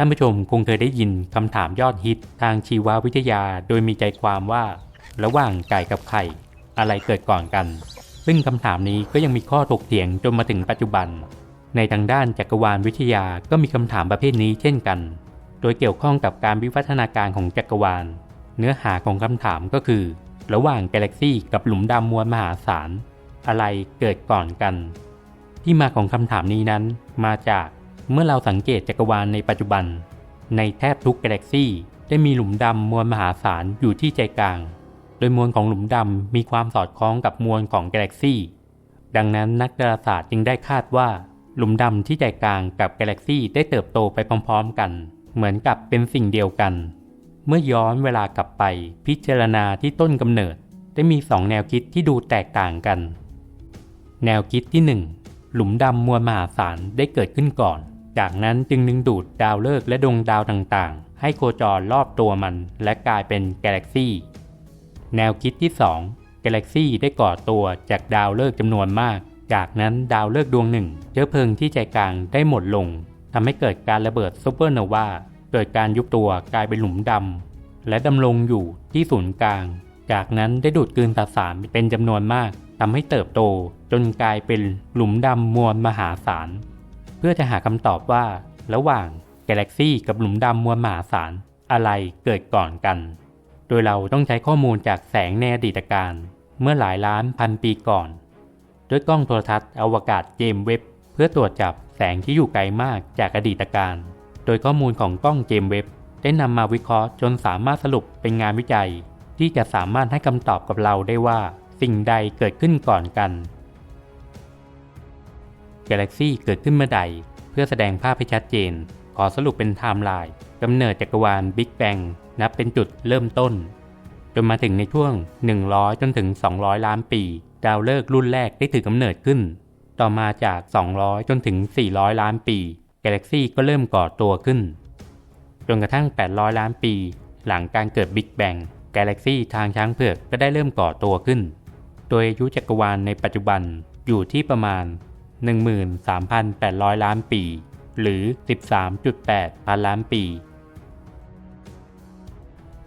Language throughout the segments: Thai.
ท่านผู้ชมคงเคยได้ยินคำถามยอดฮิตทางชีววิทยาโดยมีใจความว่า ระหว่างไก่กับไข่อะไรเกิดก่อนกัน ซึ่งคำถามนี้ก็ยังมีข้อถกเถียงจนมาถึงปัจจุบัน ในทางด้านจักรวาลวิทยาก็มีคำถามประเภทนี้เช่นกัน โดยเกี่ยวข้องกับการวิวัฒนาการของจักรวาล เนื้อหาของคำถามก็คือ ระหว่างกาแล็กซี่กับหลุมดำมวลมหาศาลอะไรเกิดก่อนกัน ที่มาของคำถามนี้นั้นมาจาก เมื่อเราสังเกตจักรวาลในปัจจุบัน ในแทบทุกกาแล็กซี่ได้มีหลุมดำมวลมหาศาลอยู่ที่ใจกลาง โดยมวลของหลุมดำมีความสอดคล้องกับมวลของกาแล็กซี่ ดังนั้นนักดาราศาสตร์จึงได้คาดว่า หลุมดำที่ใจกลางกับกาแล็กซี่ได้เติบโตไปพร้อมๆกัน เหมือนกับเป็นสิ่งเดียวกัน เมื่อย้อนเวลากลับไปพิจารณาที่ต้นกำเนิด ได้มีสองแนวคิดที่ดูแตกต่างกัน แนวคิดที่ 1 หลุมดำมวลมหาศาลได้เกิดขึ้นก่อน จากนั้นจึงดึงดูดดาวฤกษ์และดวงดาวต่างๆ ให้โคจรรอบตัวมันและกลายเป็นกาแล็กซี่ แนวคิดที่ 2 กาแล็กซี่ได้ก่อตัวจากดาวฤกษ์จำนวนมาก จากนั้นดาวฤกษ์ดวงหนึ่งเชื้อเพลิงที่ใจกลางได้หมดลงทำให้เกิดการระเบิดซูเปอร์โนวาเกิดการยุบตัวกลายเป็นหลุมดำและดำรงอยู่ที่ศูนย์กลาง จากนั้นได้ดูดกลืนสสารเป็นจำนวนมากทำให้เติบโตจนกลายเป็นหลุมดำมวลมหาศาล เพื่อจะหาคำตอบว่า ระหว่างกาแล็กซี่กับหลุมดำมวลมหาศาลอะไรเกิดก่อนกัน โดยเราต้องใช้ข้อมูลจากแสงในอดีตการเมื่อหลายล้านพันปีก่อน ด้วยกล้องโทรทัศน์อวกาศเจมเว็บ เพื่อตรวจจับแสงที่อยู่ไกลมากจากอดีตการ โดยข้อมูลของกล้องเจมเว็บได้นำมาวิเคราะห์จนสามารถสรุปเป็นงานวิจัย ที่จะสามารถให้คำตอบกับเราได้ว่า สิ่งใดเกิดขึ้นก่อนกัน กาแล็กซี่เกิดขึ้นเมื่อใด เพื่อแสดงภาพให้ชัดเจน ขอสรุปเป็นไทม์ไลน์กำเนิดจักรวาลบิ๊กแบงนับเป็นจุดเริ่มต้น จนมาถึงในช่วง 100 จนถึง 200 ล้านปี ดาวฤกษ์รุ่นแรกได้ถือกำเนิดขึ้น ต่อมาจาก 200 จนถึง 400 ล้านปีกาแล็กซี่ก็เริ่มก่อตัวขึ้น จนกระทั่ง 800 ล้านปี หลังการเกิดบิ๊กแบงกาแล็กซี่ทางช้างเผือกก็ได้เริ่มก่อตัวขึ้น โดยอายุจักรวาลในปัจจุบันอยู่ที่ประมาณ 13,800 ล้านปี หรือ 13.8 พันล้านปี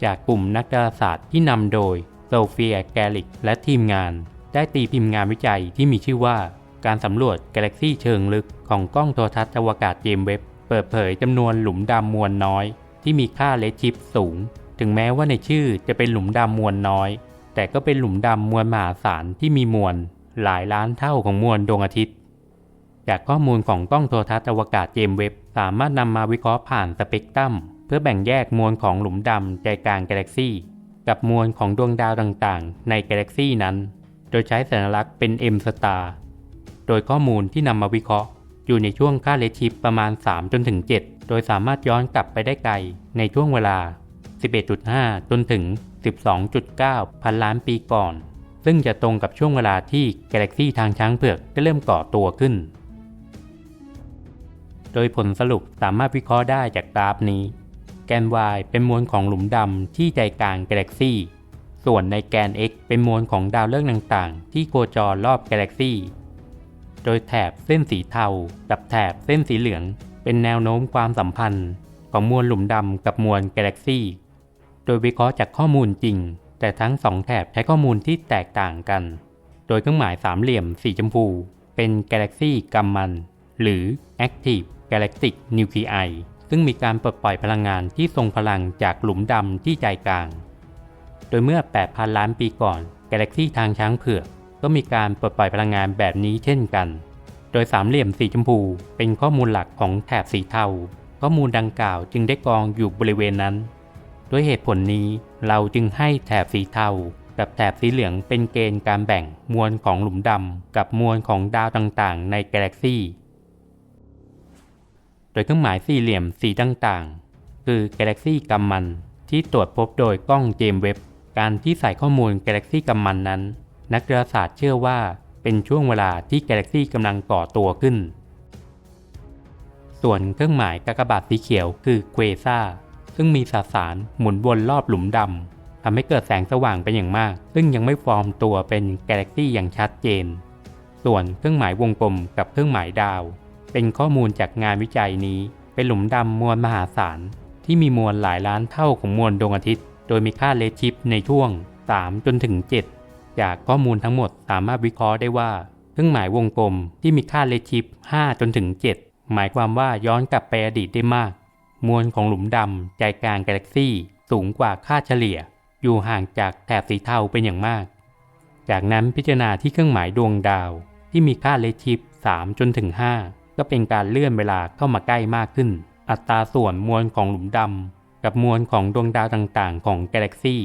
จากกลุ่มนักดาราศาสตร์ที่นำโดยโซเฟียแกลิกและทีมงาน ได้ตีพิมพ์งานวิจัยที่มีชื่อว่าการสำรวจกาแล็กซี่เชิงลึกของกล้องโทรทัศน์อวกาศเจมเว็บ เปิดเผยจำนวนหลุมดำมวลน้อย ที่มีค่าเลชิปสูง ถึงแม้ว่าในชื่อจะเป็นหลุมดำมวลน้อย แต่ก็เป็นหลุมดำมวลมหาศาลที่มีมวลหลายล้านเท่าของมวลดวงอาทิตย์ จากข้อมูลของกล้องโทรทัศน์อวกาศเจมเว็บสามารถนำมาวิเคราะห์ผ่านสเปกตรัมเพื่อแบ่งแยกมวลของหลุมดำใจกลางกาแล็กซี่ กับมวลของดวงดาวต่างๆ ในกาแล็กซี่นั้น โดยใช้สัญลักษณ์เป็น M star โดยข้อมูลที่นำมาวิเคราะห์ อยู่ในช่วงค่าเลชิปประมาณ 3 จนถึง 7 โดยสามารถย้อนกลับไปได้ไกลในช่วงเวลา 11.5 จนถึง 12.9 พันล้านปีก่อน ซึ่งจะตรงกับช่วงเวลาที่กาแล็กซี่ทางช้างเผือกได้เริ่มก่อตัวขึ้น โดยผลสรุปสามารถวิเคราะห์ได้จากกราฟนี้ แกน y เป็นมวลของหลุมดำที่ใจกลางกาแล็กซี่ ส่วนในแกน x เป็นมวลของดาวฤกษ์ต่างๆ ที่โคจรรอบกาแล็กซี่ โดยแถบเส้นสีเทากับแถบเส้นสีเหลือง เป็นแนวโน้มความสัมพันธ์ของมวลหลุมดำกับมวลกาแล็กซี่ โดยวิเคราะห์จากข้อมูลจริง แต่ทั้งสองแถบใช้ข้อมูลที่แตกต่างกัน โดยเครื่องหมายสามเหลี่ยมสีชมพู เป็นกาแล็กซี่กัมมัน หรือ Active Galactic Nuclei ซึ่งมีการปลดปล่อยพลังงานที่ทรงพลังจากหลุมดำที่ใจกลาง โดยเมื่อ 8,000 ล้านปีก่อน กาแล็กซี่ทางช้างเผือก ก็มีการปลดปล่อยพลังงานแบบนี้เช่นกัน โดยสามเหลี่ยมสีชมพูเป็นข้อมูลหลักของแถบสีเทา ข้อมูลดังกล่าวจึงได้กองอยู่บริเวณนั้น ด้วยเหตุผลนี้เราจึงให้แถบสีเทากับแถบสีเหลืองเป็นเกณฑ์การแบ่งมวลของหลุมดำกับมวลของดาวต่างๆ ในกาแล็กซี่ โดยเครื่องหมายสี่เหลี่ยมสีต่างๆ คือกาแล็กซี่กัมมันที่ตรวจพบโดยกล้องเจมส์เว็บ การที่ใส่ข้อมูลกาแล็กซี่กัมมันนั้น นักดาราศาสตร์เชื่อว่าเป็นช่วงเวลาที่กาแล็กซี่กำลังก่อตัวขึ้น ส่วนเครื่องหมายกากบาทสีเขียวคือเควซ่าซึ่งมีสสารหมุนวนรอบหลุมดำทำให้เกิดแสงสว่างเป็นอย่างมาก ซึ่งยังไม่ฟอร์มตัวเป็นกาแล็กซี่อย่างชัดเจน ส่วนเครื่องหมายวงกลมกับเครื่องหมายดาว เป็นข้อมูลจากงานวิจัยนี้ เป็นหลุมดำมวลมหาศาล ที่มีมวลหลายล้านเท่าของมวลดวงอาทิตย์ โดยมีค่าเลชิปในช่วง 3 จนถึง 7 จากข้อมูลทั้งหมดสามารถวิเคราะห์ได้ว่าเครื่องหมายวงกลมที่มีค่าเลชิป 5 จนถึง 7 หมายความว่าย้อนกลับไปอดีตได้มาก มวลของหลุมดำใจกลางกาแล็กซี่ สูงกว่าค่าเฉลี่ย อยู่ห่างจากแถบสีเทาเป็นอย่างมาก จากนั้นพิจารณาที่เครื่องหมายดวงดาวที่มีค่าเลชิป 3 จนถึง 5 ก็เป็นการเลื่อนเวลาเข้ามาใกล้มากขึ้น อัตราส่วนมวลของหลุมดำกับมวลของดวงดาวต่างๆ ของกาแล็กซี่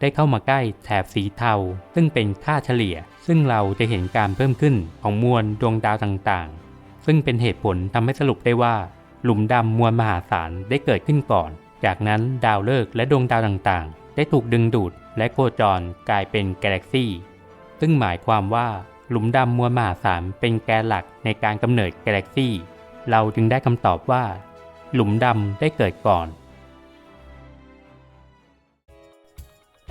ได้เข้ามาใกล้แถบสีเทา ซึ่งเป็นค่าเฉลี่ย ซึ่งเราจะเห็นการเพิ่มขึ้นของมวลดวงดาวต่างๆ ซึ่งเป็นเหตุผลทำให้สรุปได้ว่า หลุมดำมวลมหาศาลได้เกิดขึ้นก่อน จากนั้นดาวฤกษ์และดวงดาวต่างๆ ได้ถูกดึงดูดและโคจรกลายเป็นกาแล็กซี่ ซึ่งหมายความว่า หลุมดำมวลมหาศาลเป็นแกนหลักในการกำเนิดกาแล็กซี่ เราจึงได้คำตอบว่า หลุมดำได้เกิดก่อน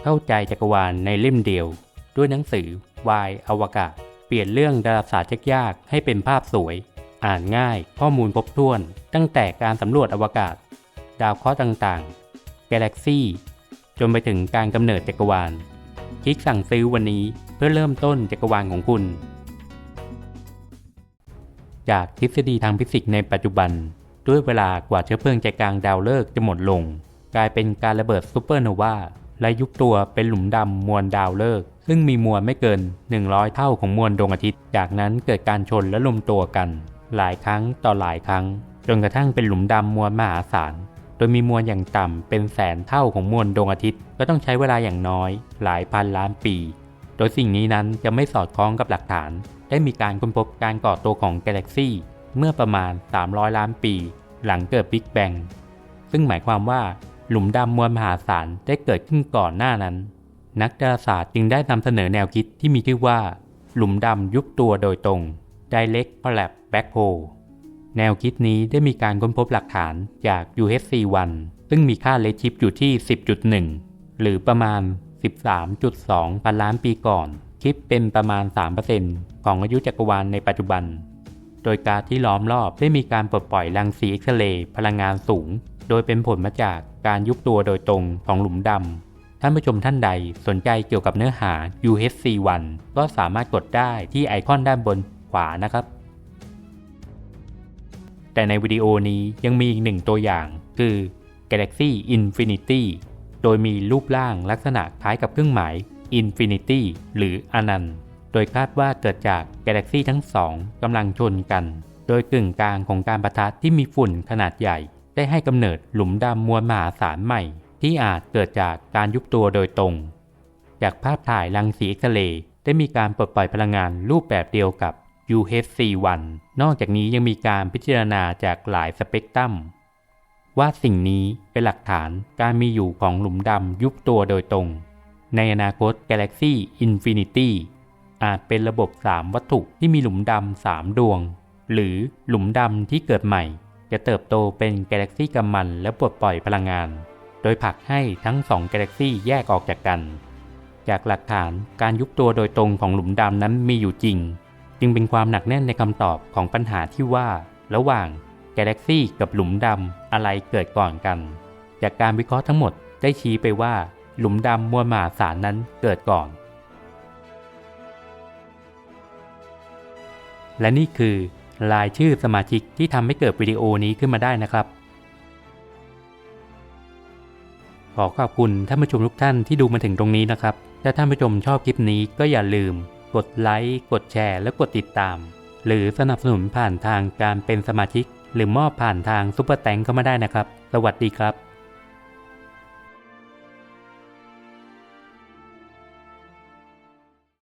เข้าใจจักรวาลในเล่มเดียว ด้วยหนังสือวายอวกาศ เปลี่ยนเรื่องดาราศาสตร์ยากๆให้เป็นภาพสวย อ่านง่าย ข้อมูลครบถ้วน ตั้งแต่การสำรวจอวกาศ ดาวเคราะห์ต่างๆกาแล็กซี่ จนไปถึงการกำเนิดจักรวาล คลิกสั่งซื้อวันนี้ พื่อเริ่มต้นจักรวาลของคุณ จากทฤษฎีทางฟิสิกส์ในปัจจุบัน ด้วยเวลากว่าเชื้อเพลิงใจกลางดาวฤกษ์จะหมดลง กลายเป็นการระเบิดซูเปอร์โนวาและยุบตัวเป็นหลุมดำมวลดาวฤกษ์ซึ่งมีมวลไม่เกิน 100 เท่าของมวลดวงอาทิตย์ จากนั้นเกิดการชนและรวมตัวกัน หลายครั้งต่อหลายครั้ง จนกระทั่งเป็นหลุมดำมวลมหาศาลโดยมีมวลอย่างต่ำเป็นแสนเท่าของมวลดวงอาทิตย์ ก็ต้องใช้เวลาอย่างน้อย หลายพันล้านปี โดยสิ่งนี้นั้นจะไม่สอดคล้องกับหลักฐาน ได้มีการค้นพบการก่อตัวของกาแล็กซี่เมื่อประมาณ 300 ล้านปี หลังเกิดบิ๊กแบงซึ่งหมายความว่าหลุมดำมวลมหาศาลได้เกิดขึ้นก่อนหน้านั้น นักดาราศาสตร์จึงได้นำเสนอแนวคิดที่มีชื่อว่า หลุมดำยุบตัวโดยตรง Direct Collapse Black Hole แนวคิดนี้ได้มีการค้นพบหลักฐานจาก UHC1 ซึ่งมีค่าเลชิปอยู่ที่ 10.1 หรือประมาณ 13.2พันล้านปีก่อน คิดเป็นประมาณ 3%ของอายุจักรวาลในปัจจุบัน โดยการที่ล้อมรอบได้มีการปลดปล่อยรังสีเอ็กซเรย์พลังงานสูง โดยเป็นผลมาจากการยุบตัวโดยตรงของหลุมดำ ท่านผู้ชมท่านใดสนใจเกี่ยวกับเนื้อหา UHC1 ก็สามารถกดได้ที่ไอคอนด้านบนขวานะครับ แต่ในวิดีโอนี้ยังมีอีกหนึ่งตัวอย่างคือ Galaxy Infinity โดยมีรูปร่างลักษณะคล้ายกับเครื่องหมาย Infinity หรืออนันต์ โดยคาดว่าเกิดจากกาแล็กซี่ทั้งสองกำลังชนกัน โดยกึ่งกลางของการประทะที่มีฝุ่นขนาดใหญ่ ได้ให้กำเนิดหลุมดำมวลมหาศาลใหม่ ที่อาจเกิดจากการยุบตัวโดยตรง จากภาพถ่ายรังสีเอ็กซเรย์ได้มีการปลดปล่อยพลังงานรูปแบบเดียวกับ UHC1 นอกจากนี้ยังมีการพิจารณาจากหลายสเปกตรัม ว่าสิ่งนี้เป็นหลักฐานการมีอยู่ของหลุมดำยุบตัวโดยตรง ในอนาคต Galaxy Infinity อาจเป็นระบบ 3 วัตถุที่มีหลุมดำ 3 ดวง หรือหลุมดำที่เกิดใหม่ จะเติบโตเป็นกาแล็กซี่กำมันและปลดปล่อยพลังงาน โดยผลักให้ทั้ง2กาแล็กซี่แยกออกจากกัน จากหลักฐานการยุบตัวโดยตรงของหลุมดำนั้นมีอยู่จริง จึงเป็นความหนักแน่นในคำตอบของปัญหาที่ว่า ระหว่างกาแล็กซี่กับหลุมดำ อะไรเกิดก่อนกัน จากการวิเคราะห์ทั้งหมดได้ชี้ไปว่า หลุมดำมวลมหาศาลนั้นเกิดก่อน และนี่คือรายชื่อสมาชิกที่ทำให้เกิดวิดีโอนี้ขึ้นมาได้นะครับ ขอขอบคุณท่านผู้ชมทุกท่านที่ดูมาถึงตรงนี้นะครับ ถ้าท่านผู้ชมชอบคลิปนี้ก็อย่าลืม กดไลค์ กดแชร์ และกดติดตาม หรือสนับสนุนผ่านทางการเป็นสมาชิก หรือมอบผ่านทางซุปเปอร์แตงก็มาได้นะครับ สวัสดีครับ